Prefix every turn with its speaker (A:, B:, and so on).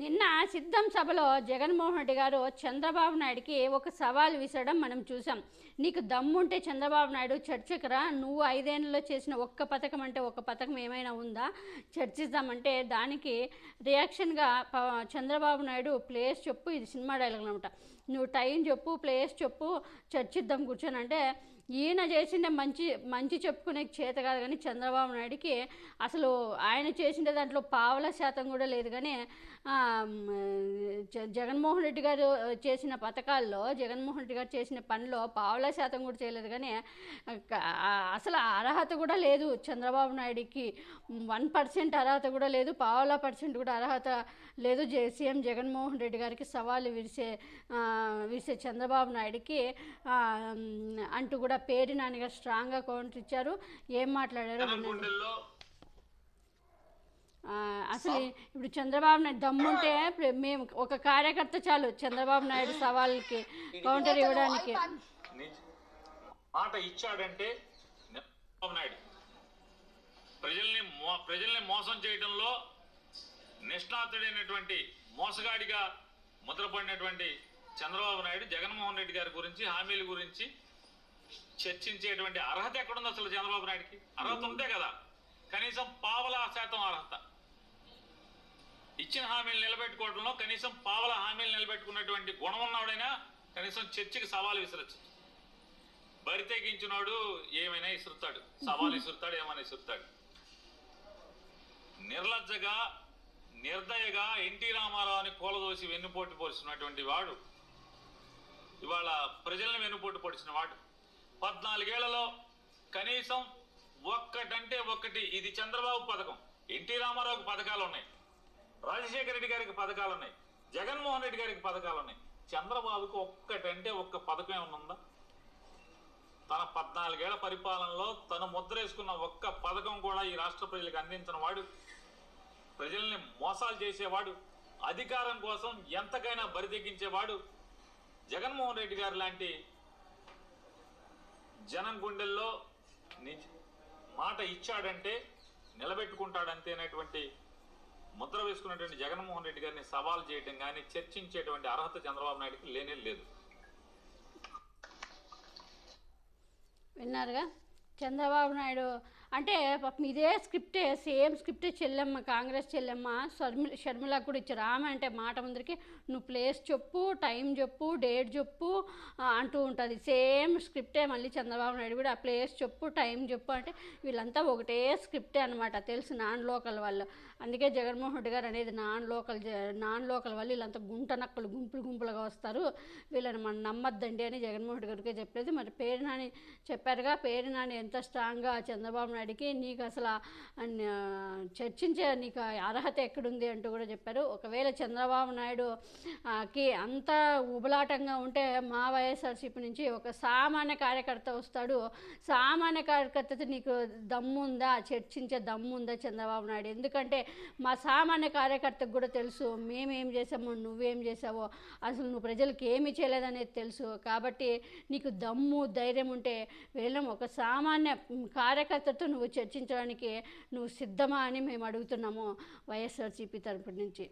A: నిన్న సిద్ధం సభలో జగన్మోహన్ రెడ్డి గారు చంద్రబాబు నాయుడికి ఒక సవాల్ విసరడం మనం చూసాం. నీకు దమ్ముంటే చంద్రబాబు నాయుడు చర్చకు రా నువ్వు ఐదేళ్ళలో చేసిన ఒక్క పథకం అంటే ఒక పథకం ఏమైనా ఉందా? చర్చిద్దామంటే దానికి రియాక్షన్గా చంద్రబాబు నాయుడు ప్లేస్ చెప్పు ఇది సినిమా డైలాగ్ అనమాట. నువ్వు టైం చెప్పు ప్లేస్ చెప్పు చర్చిద్దాం కూర్చొని అంటే ఈయన చేసిన మంచి మంచి చెప్పుకునే చేత కాదు కానీ చంద్రబాబు నాయుడికి అసలు ఆయన చేసిన దాంట్లో పావుల శాతం కూడా లేదు కానీ జగన్మోహన్ రెడ్డి గారు చేసిన పథకాల్లో జగన్మోహన్ రెడ్డి గారు చేసిన పనిలో పావుల శాతం కూడా చేయలేదు. కానీ అసలు అర్హత కూడా లేదు చంద్రబాబు నాయుడికి. వన్ పర్సెంట్ అర్హత కూడా లేదు పావలా పర్సెంట్ కూడా అర్హత లేదు. జే సీఎం జగన్మోహన్ రెడ్డి గారికి సవాలు విరిసే విరిసే చంద్రబాబు నాయుడికి అంటూ కూడా పేరు నాన్నగారు స్ట్రాంగ్గా కౌంటర్ ఇచ్చారు. ఏం మాట్లాడారో అసలు ఇప్పుడు చంద్రబాబు నాయుడు దమ్ముంటే మేము ఒక కార్యకర్త చాలు చంద్రబాబు నాయుడు సవాల్కి కౌంటర్ ఇవ్వడానికి.
B: మాట ఇచ్చాడంటే చంద్రబాబు నాయుడు ప్రజల్ని ప్రజల్ని మోసం చేయడంలో నిష్ణాతుడైనటువంటి మోసగాడిగా ముద్రపడినటువంటి చంద్రబాబు నాయుడు జగన్మోహన్ రెడ్డి గారి గురించి హామీల గురించి చర్చించేటువంటి అర్హత ఎక్కడుంది అసలు చంద్రబాబు నాయుడికి? అర్హత ఉంటే కదా. కనీసం పావలా శాతం అర్హత. ఇచ్చిన హామీలు నిలబెట్టుకోవడంలో కనీసం పావల హామీలు నిలబెట్టుకున్నటువంటి గుణం ఉన్నవాడైనా కనీసం చర్చికి సవాలు విసిరచ్చు. బరితెగించినోడు ఏమైనా ఇసురుతాడు సవాలు ఇసురుతాడు ఏమైనా ఇసురుతాడు నిర్లజ్జగా నిర్దయగా ఎన్టీ రామారావుని కూలదోసి వెన్నుపోటు పొడిచినటువంటి వాడు ఇవాళ ప్రజల్ని వెన్నుపోటు పొడిచిన వాడు. పద్నాలుగేళ్ళలో కనీసం ఒక్కటంటే ఒక్కటి ఇది చంద్రబాబు పథకం. ఎన్టీ రామారావుకి పథకాలు ఉన్నాయి. రాజశేఖర రెడ్డి గారికి పథకాలు ఉన్నాయి. జగన్మోహన్ రెడ్డి గారికి పథకాలు ఉన్నాయి. చంద్రబాబుకు ఒక్కటంటే ఒక్క పథకం ఏమన్నా ఉందా? తన పద్నాలుగేళ్ళ పరిపాలనలో తను ముద్రేసుకున్న ఒక్క పథకం కూడా ఈ రాష్ట్ర ప్రజలకు అందించిన వాడు ప్రజల్ని మోసాలు చేసేవాడు అధికారం కోసం ఎంతకైనా బరితెగించేవాడు జగన్మోహన్ రెడ్డి గారు లాంటి జనం గుండెల్లో నిజ మాట ఇచ్చాడంటే నిలబెట్టుకుంటాడంతేనటువంటి ముద్ర వేసుకున్నటువంటి జగన్మోహన్ రెడ్డి గారిని సవాల్ చేయడం కానీ చర్చించేటువంటి అర్హత చంద్రబాబు నాయుడుకి లేనే లేదు.
A: విన్నారుగా? చంద్రబాబు నాయుడు అంటే పాపం ఇదే స్క్రిప్టే సేమ్ స్క్రిప్టే చెల్లెమ్మ కాంగ్రెస్ చెల్లెమ్మ షర్మిల షర్మిల కూడా ఇచ్చారు. ఆమె అంటే మాట ముందరికి నువ్వు ప్లేస్ చెప్పు టైం చెప్పు డేట్ చెప్పు అంటూ ఉంటుంది. సేమ్ స్క్రిప్టే మళ్ళీ చంద్రబాబు నాయుడు కూడా ఆ ప్లేస్ చెప్పు టైం చెప్పు అంటే వీళ్ళంతా ఒకటే స్క్రిప్టే అనమాట తెలుసు నాన్ లోకల్ వాళ్ళు. అందుకే జగన్మోహన్ రెడ్డి గారు అనేది నాన్ లోకల్ నాన్ లోకల్ వాళ్ళు వీళ్ళంతా గుంట నక్కలు గుంపులు గుంపులుగా వస్తారు. వీళ్ళని మనం నమ్మద్దండి అని జగన్మోహన్ రెడ్డి గారికి చెప్పలేదు. మరి పేరు నాని చెప్పారుగా పేరు నాని ఎంత స్ట్రాంగ్గా చంద్రబాబు అడిగి నీకు అసలు చర్చించే నీకు అర్హత ఎక్కడుంది అంటూ కూడా చెప్పారు. ఒకవేళ చంద్రబాబు నాయుడు కి అంత ఉబలాటంగా ఉంటే మా వైఎస్ఆర్సీపీ నుంచి ఒక సామాన్య కార్యకర్త వస్తాడు. సామాన్య కార్యకర్తతో నీకు దమ్ముందా? చర్చించే దమ్ముందా చంద్రబాబు నాయుడు? ఎందుకంటే మా సామాన్య కార్యకర్తకు కూడా తెలుసు మేమేం చేసామో నువ్వేం చేసావో అసలు నువ్వు ప్రజలకు ఏమి చేయలేదనేది తెలుసు. కాబట్టి నీకు దమ్ము ధైర్యం ఉంటే వెళ్ళం ఒక సామాన్య కార్యకర్తతో నువ్వు చర్చించడానికి నువ్వు సిద్ధమా అని మేము అడుగుతున్నాము వైఎస్ఆర్సీపీ తరపు నుంచి.